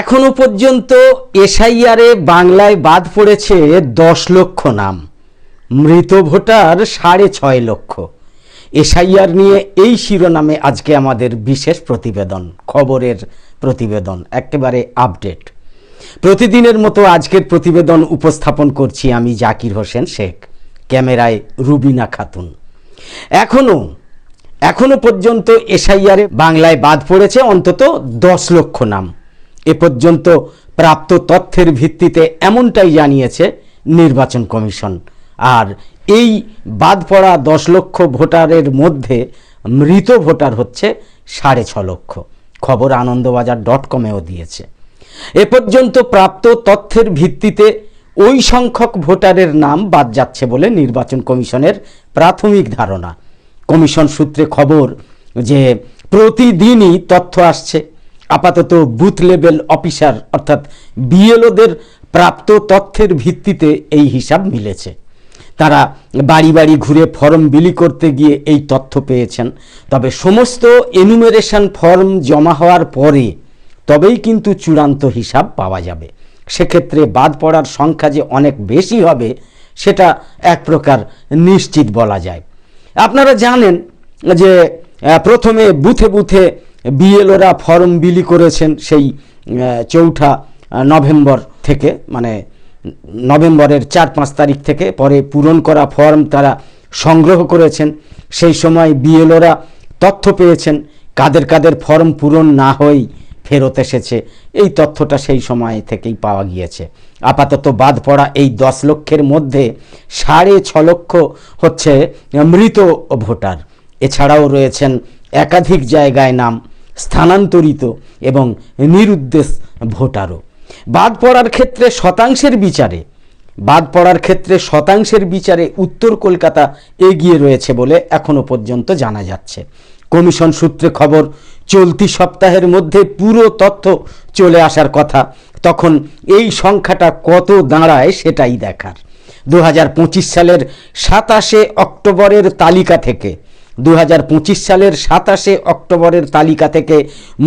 এখনও পর্যন্ত এসআইআরে বাংলায় বাদ পড়েছে দশ লক্ষ নাম। মৃত ভোটার সাড়ে ছয় লক্ষ। এসআইআর নিয়ে এই শিরোনামে আজকে আমাদের বিশেষ প্রতিবেদন, খবরের প্রতিবেদন, একেবারে আপডেট। প্রতিদিনের মতো আজকের প্রতিবেদন উপস্থাপন করছি আমি জাকির হোসেন শেখ, ক্যামেরায় রুবিনা খাতুন। এখনও এখনও পর্যন্ত এসআইআরে বাংলায় বাদ পড়েছে অন্তত দশ লক্ষ নাম। এ পর্যন্ত প্রাপ্ত তথ্যের ভিত্তিতে এমনটাই জানিয়েছে নির্বাচন কমিশন। আর এই বাদ পড়া দশ লক্ষ ভোটারের মধ্যে মৃত ভোটার হচ্ছে সাড়ে ছ লক্ষ। খবর আনন্দবাজার ডট কমেও দিয়েছে। এ পর্যন্ত প্রাপ্ত তথ্যের ভিত্তিতে ওই সংখ্যক ভোটারের নাম বাদ যাচ্ছে বলে নির্বাচন কমিশনের প্রাথমিক ধারণা। কমিশন সূত্রে খবর যে প্রতিদিনই তথ্য আসছে। আপাতত বুথ লেভেল অফিসার, অর্থাৎ বিএলওদের প্রাপ্ত তথ্যের ভিত্তিতে এই হিসাব মিলেছে। তারা বাড়ি বাড়ি ঘুরে ফর্ম বিলি করতে গিয়ে এই তথ্য পেয়েছেন। তবে সমস্ত এনুমেরেশন ফর্ম জমা হওয়ার পরে তবেই কিন্তু চূড়ান্ত হিসাব পাওয়া যাবে। সেক্ষেত্রে বাদ পড়ার সংখ্যা যে অনেক বেশি হবে, সেটা এক প্রকার নিশ্চিত বলা যায়। আপনারা জানেন যে প্রথমে বুথে বুথে বিএলওরা ফর্ম বিলি করেছেন সেই চৌঠা নভেম্বর থেকে মানে নভেম্বরের চার পাঁচ তারিখ থেকে পরে পূরণ করা ফর্ম তারা সংগ্রহ করেছেন। সেই সময় বিএলওরা তথ্য পেয়েছেন কাদের কাদের ফর্ম পূরণ না হয়েই ফেরত এসেছে। এই তথ্যটা সেই সময় থেকেই পাওয়া গিয়েছে। আপাতত বাদ পড়া এই দশ লক্ষের মধ্যে সাড়ে ছ লক্ষ হচ্ছে মৃত ভোটার। এছাড়াও রয়েছেন একাধিক জায়গায় নাম স্থানান্তরিত এবং নিরুদ্দেশ ভোটারও। বাদ পড়ার ক্ষেত্রে শতাংশের বিচারে, বাদ পড়ার ক্ষেত্রে শতাংশের বিচারে উত্তর কলকাতা এগিয়ে রয়েছে বলে এখনও পর্যন্ত জানা যাচ্ছে। কমিশন সূত্রে খবর, চলতি সপ্তাহের মধ্যে পুরো তথ্য চলে আসার কথা। তখন এই সংখ্যাটা কত দাঁড়ায় সেটাই দেখার। দু হাজার পঁচিশ সালের সাতাশে অক্টোবরের তালিকা থেকে দু হাজার পঁচিশ সালের সাতাশে অক্টোবরের তালিকা থেকে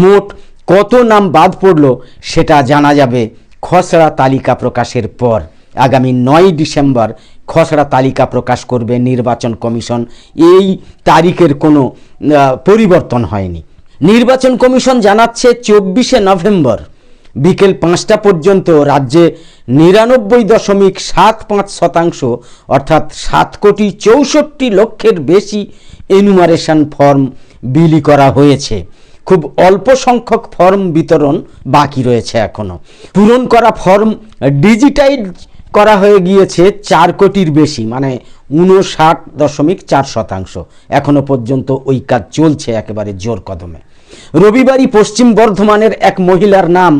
মোট কত নাম বাদ পড়ল সেটা জানা যাবে খসড়া তালিকা প্রকাশের পর। আগামী নয় ডিসেম্বর খসড়া তালিকা প্রকাশ করবে নির্বাচন কমিশন। এই তারিখের কোনো পরিবর্তন হয়নি। নির্বাচন কমিশন জানাচ্ছে চব্বিশে নভেম্বর। বিকেল পাঁচটা পর্যন্ত রাজ্যে নিরানব্বই দশমিক সাত পাঁচ শতাংশ, অর্থাৎ সাত কোটি চৌষট্টি লক্ষের বেশি এনুমারেশন ফর্ম বিলি করা হয়েছে। খুব অল্প সংখ্যক ফর্ম বিতরণ বাকি রয়েছে এখনও পূরণ করা ফর্ম ডিজিটাইজ করা হয়ে গিয়েছে চার কোটির বেশি মানে উনষাট দশমিক চার শতাংশ। এখনও পর্যন্ত ওই কাজ চলছে একেবারে জোর কদমে। রবিবারই পশ্চিম বর্ধমানের এক মহিলার নাম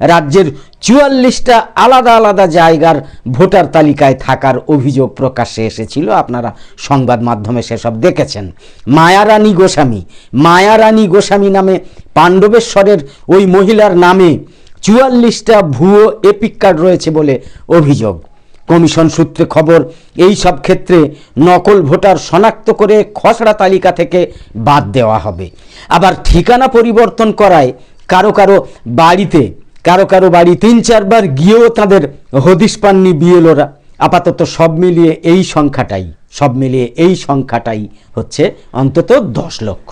রাজ্যের চুয়াল্লিশটা আলাদা আলাদা জায়গার ভোটার তালিকায় থাকার অভিযোগ প্রকাশ্যে এসেছিল। আপনারা সংবাদ মাধ্যমে সেসব দেখেছেন। মায়ারানী গোস্বামী মায়ারানী গোস্বামী নামে পাণ্ডবেশ্বরের ওই মহিলার নামে চুয়াল্লিশটা ভুয়ো এপিক কার্ড রয়েছে বলে অভিযোগ। কমিশন সূত্রে খবর, এই সব ক্ষেত্রে নকল ভোটার শনাক্ত করে খসড়া তালিকা থেকে বাদ দেওয়া হবে। আবার ঠিকানা পরিবর্তন করায় কারও কারও বাড়িতে কারও কারও বাড়ি তিন চারবার গিয়েও তাদের হদিস পাননি বিএলওরা। আপাতত সব মিলিয়ে এই সংখ্যাটাই, সব মিলিয়ে এই সংখ্যাটাই হচ্ছে অন্তত দশ লক্ষ।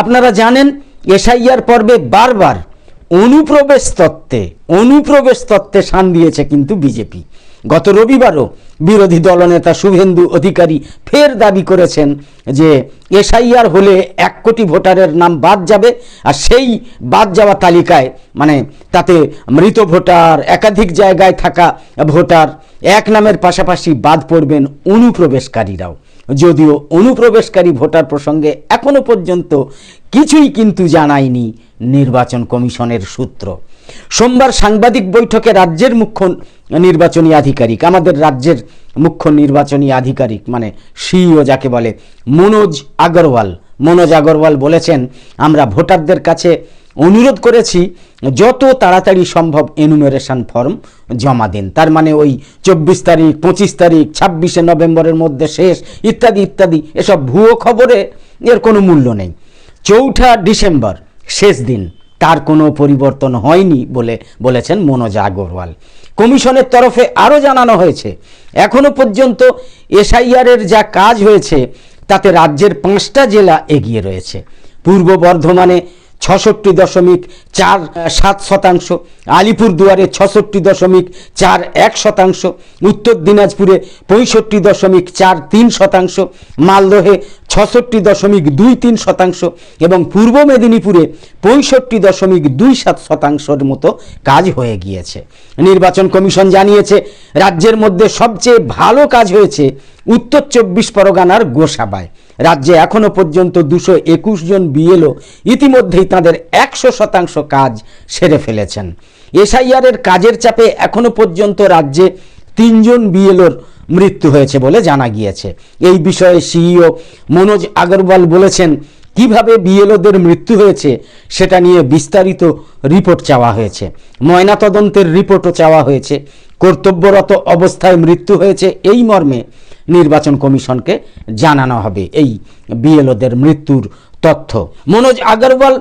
আপনারা জানেন, এসআইআর পর্বে বারবার অনুপ্রবেশ তত্ত্বে অনুপ্রবেশ তত্ত্বে সান দিয়েছে কিন্তু বিজেপি। গত রবিবারও বিরোধী দলনেতা শুভেন্দু অধিকারী ফের দাবি করেছেন যে এসআইআর হলে এক কোটি ভোটারের নাম বাদ যাবে আর সেই বাদ যাওয়া তালিকায় মানে তাতে মৃত ভোটার, একাধিক জায়গায় থাকা ভোটার, এক নামের পাশাপাশি বাদ পড়বেন অনুপ্রবেশকারীরাও। যদিও অনুপ্রবেশকারী ভোটার প্রসঙ্গে এখনও পর্যন্ত কিছুই কিন্তু জানায়নি নির্বাচন কমিশনের সূত্র। সোমবার সাংবাদিক বৈঠকে রাজ্যের মুখ্য নির্বাচনী আধিকারিক, আমাদের রাজ্যের মুখ্য নির্বাচনী আধিকারিক মানে সিইও যাকে বলে, মনোজ আগরওয়াল। মনোজ আগরওয়াল বলেছেন, আমরা ভোটারদের কাছে অনুরোধ করেছি, যত তাড়াতাড়ি সম্ভব এনুমেরেশন ফর্ম জমা দিন। তার মানে ওই চব্বিশ তারিখ, পঁচিশ তারিখ, ছাব্বিশে নভেম্বরের মধ্যে শেষ, ইত্যাদি ইত্যাদি, এসব ভুয়ো খবরে এর কোনো মূল্য নেই। চৌঠা ডিসেম্বর, শেষ দিন। তার কোনো পরিবর্তন হয়নি বলে বলেছেন মনোজ আগরওয়াল। কমিশনের তরফে আরও জানানো হয়েছে, এখনও পর্যন্ত এসআইআরের যা কাজ হয়েছে, তাতে রাজ্যের পাঁচটা জেলা এগিয়ে রয়েছে। পূর্ব বর্ধমানে ছষট্টি দশমিক চার সাত শতাংশ, আলিপুরদুয়ারে ছষট্টি দশমিক চার এক শতাংশ, উত্তর দিনাজপুরে পঁয়ষট্টি দশমিক চার তিন শতাংশ, মালদহে ছষট্টি দশমিক দুই তিন শতাংশ এবং পূর্ব মেদিনীপুরে পঁয়ষট্টি দশমিক দুই সাত শতাংশের মতো কাজ হয়ে গিয়েছে। নির্বাচন কমিশন জানিয়েছে, রাজ্যের মধ্যে সবচেয়ে ভালো কাজ হয়েছে উত্তর চব্বিশ পরগনার গোসাবায়। রাজ্যে এখনও পর্যন্ত দুশো একুশ জন বিএলও ইতিমধ্যেই তাদের একশো শতাংশ কাজ সেরে ফেলেছেন। এসআইআরের কাজের চাপে এখনও পর্যন্ত রাজ্যে তিনজন বিএলওর মৃত্যু হয়েছে বলে জানা গিয়েছে। এই বিষয়ে সিইও মনোজ আগরওয়াল বলেছেন, কীভাবে বিএলওদের মৃত্যু হয়েছে সেটা নিয়ে বিস্তারিত রিপোর্ট চাওয়া হয়েছে। ময়নাতদন্তের রিপোর্টও চাওয়া হয়েছে। কর্তব্যরত অবস্থায় মৃত্যু হয়েছে এই মর্মে নির্বাচন কমিশনকে জানানো হবে এই বিএলওদের মৃত্যুর তথ্য। মনোজ আগরওয়াল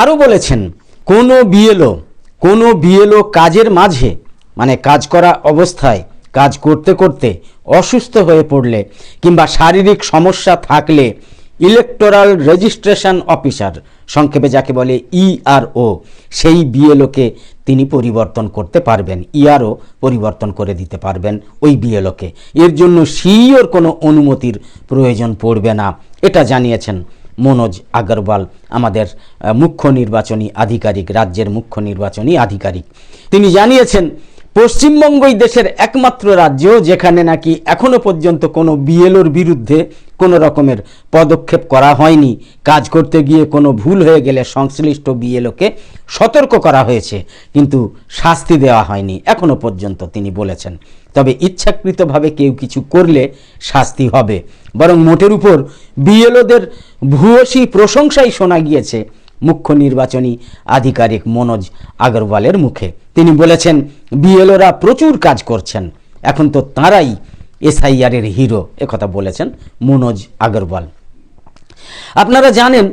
আরও বলেছেন, কোনো বিএলও কোনো বিএলও কাজের মাঝে মানে কাজ করা অবস্থায় কাজ করতে করতে অসুস্থ হয়ে পড়লে কিংবা শারীরিক সমস্যা থাকলে ইলেকটোরাল রেজিস্ট্রেশন অফিসার সংক্ষেপে যাকে বলে ইআরও সেই বিএলওকে তিনি পরিবর্তন করতে পারবেন ইআরও পরিবর্তন করে দিতে পারবেন ওই বিএলওকে এর জন্য সিইওর কোনো অনুমতির প্রয়োজন পড়বে না, এটা জানিয়েছেন মনোজ আগরওয়াল, আমাদের মুখ্য নির্বাচনী আধিকারিক, রাজ্যের মুখ্য নির্বাচনী আধিকারিক। তিনি জানিয়েছেন পশ্চিমবঙ্গই দেশের একমাত্র রাজ্য, যেখানে নাকি এখনও পর্যন্ত কোনো বিএলওর বিরুদ্ধে কোনো রকমের পদক্ষেপ করা হয়নি। কাজ করতে গিয়ে কোনো ভুল হয়ে গেলে সংশ্লিষ্ট বিএলওকে সতর্ক করা হয়েছে, কিন্তু শাস্তি দেওয়া হয়নি, এখনও পর্যন্ত তিনি বলেছেন। তবে ইচ্ছাকৃতভাবে কেউ কিছু করলে শাস্তি হবে। বরং মোটের উপর বিএলওদের ভূয়সী প্রশংসাই শোনা গিয়েছে। মুখ্য নির্বাচনী আধিকারিক মনোজ আগরওয়ালের মুখে। তিনি বলেছেন, বিএলওরা প্রচুর কাজ করছেন। এখন তো তাঁরাই এসআইআরের হিরো একথা বলেছেন মনোজ আগরওয়াল। আপনারা জানেন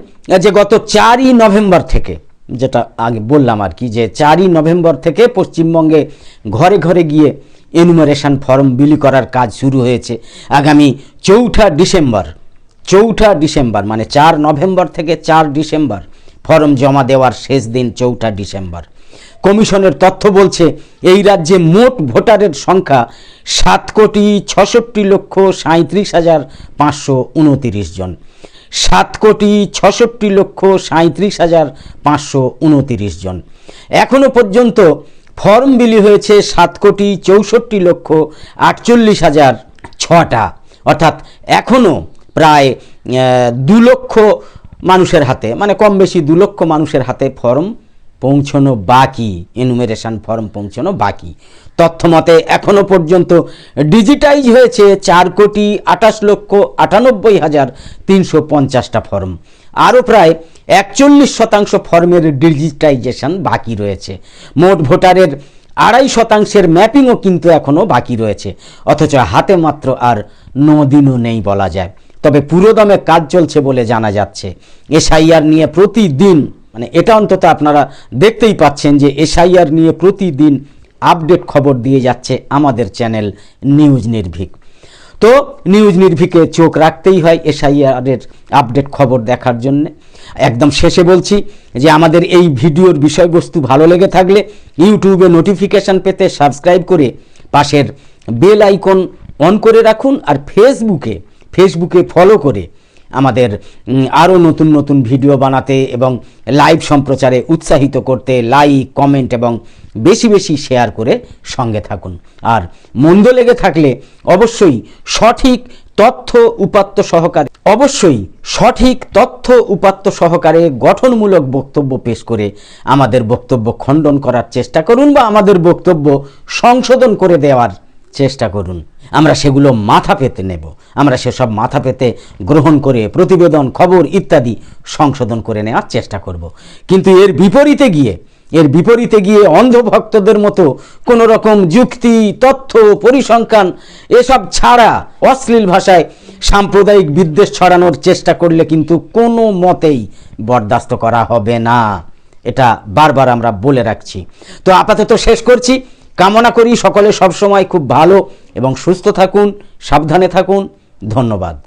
যে গত চারই নভেম্বর থেকে, যেটা আগে বললাম আর কি, যে চারই নভেম্বর থেকে পশ্চিমবঙ্গে ঘরে ঘরে গিয়ে এনুমারেশন ফর্ম বিলি করার কাজ শুরু হয়েছে আগামী চৌঠা ডিসেম্বর। চৌঠা ডিসেম্বর মানে চার নভেম্বর থেকে চার ডিসেম্বর ফর্ম জমা দেওয়ার শেষ দিন চৌঠা ডিসেম্বর। কমিশনের তথ্য বলছে, এই রাজ্যে মোট ভোটারের সংখ্যা সাত কোটি ছষট্টি লক্ষ সাঁত্রিশ হাজার পাঁচশো উনতিরিশ জন। সাত কোটি ছষট্টি লক্ষ সাঁত্রিশ হাজার পাঁচশো উনতিরিশ জন। এখনও পর্যন্ত ফর্ম বিলি হয়েছে সাত কোটি চৌষট্টি লক্ষ আটচল্লিশ হাজার ছটা। অর্থাৎ এখনও প্রায় দু লক্ষ মানুষের হাতে মানে কম বেশি দু লক্ষ মানুষের হাতে ফর্ম পৌঁছানো বাকি এনুমেরেশন ফর্ম পৌঁছানো বাকি। তথ্য মতে এখনও পর্যন্ত ডিজিটাইজ হয়েছে চার কোটি আঠাশ লক্ষ আটানব্বই হাজার তিনশো পঞ্চাশটা ফর্ম। আরও প্রায় একচল্লিশ শতাংশ ফর্মের ডিজিটাইজেশন বাকি রয়েছে। মোট ভোটারের আড়াই শতাংশের ম্যাপিংও কিন্তু এখনও বাকি রয়েছে। অথচ হাতে মাত্র আর দিনও নেই বলা যায়। তবে পুরোদমে কাজ চলছে বলে জানা যাচ্ছে। এসআইআর নিয়ে প্রতিদিন মানে এটা অন্তত আপনারা দেখতেই পাচ্ছেন যে এসআইআর নিয়ে প্রতিদিন আপডেট খবর দিয়ে যাচ্ছে আমাদের চ্যানেল নিউজ নির্ভীক। তো নিউজ নির্ভীকে চোখ রাখতেই হয় এসআইআরের আপডেট খবর দেখার জন্য। একদম শেষে বলছি যে আমাদের এই ভিডিওর বিষয়বস্তু ভালো লেগে থাকলে ইউটিউবে নোটিফিকেশান পেতে সাবস্ক্রাইব করে পাশের বেল আইকন অন করে রাখুন আর ফেসবুকে ফেসবুকে ফলো করে আমাদের আরও নতুন নতুন ভিডিও বানাতে এবং লাইভ সম্প্রচারে উৎসাহিত করতে লাইক কমেন্ট এবং বেশি বেশি শেয়ার করে সঙ্গে থাকুন। আর মন্দ লেগে থাকলে অবশ্যই সঠিক তথ্য উপাত্ত সহকারে, অবশ্যই সঠিক তথ্য উপাত্ত সহকারে গঠনমূলক বক্তব্য পেশ করে আমাদের বক্তব্য খণ্ডন করার চেষ্টা করুন বা আমাদের বক্তব্য সংশোধন করে দেওয়ার চেষ্টা করুন। আমরা সেগুলো মাথা পেতে নেব। আমরা সেসব মাথা পেতে গ্রহণ করে প্রতিবেদন, খবর ইত্যাদি সংশোধন করে নেওয়ার চেষ্টা করব। কিন্তু এর বিপরীতে গিয়ে, এর বিপরীতে গিয়ে অন্ধভক্তদের মতো কোনো রকম যুক্তি, তথ্য, পরিসংখ্যান এসব ছাড়া অশ্লীল ভাষায় সাম্প্রদায়িক বিদ্বেষ ছড়ানোর চেষ্টা করলে কিন্তু কোনো মতেই বরদাস্ত করা হবে না। এটা বারবার আমরা বলে রাখছি। তো আপাতত শেষ করছি। কামনা করি সকলে সবসময় খুব ভালো এবং সুস্থ থাকুন সাবধানে থাকুন। ধন্যবাদ।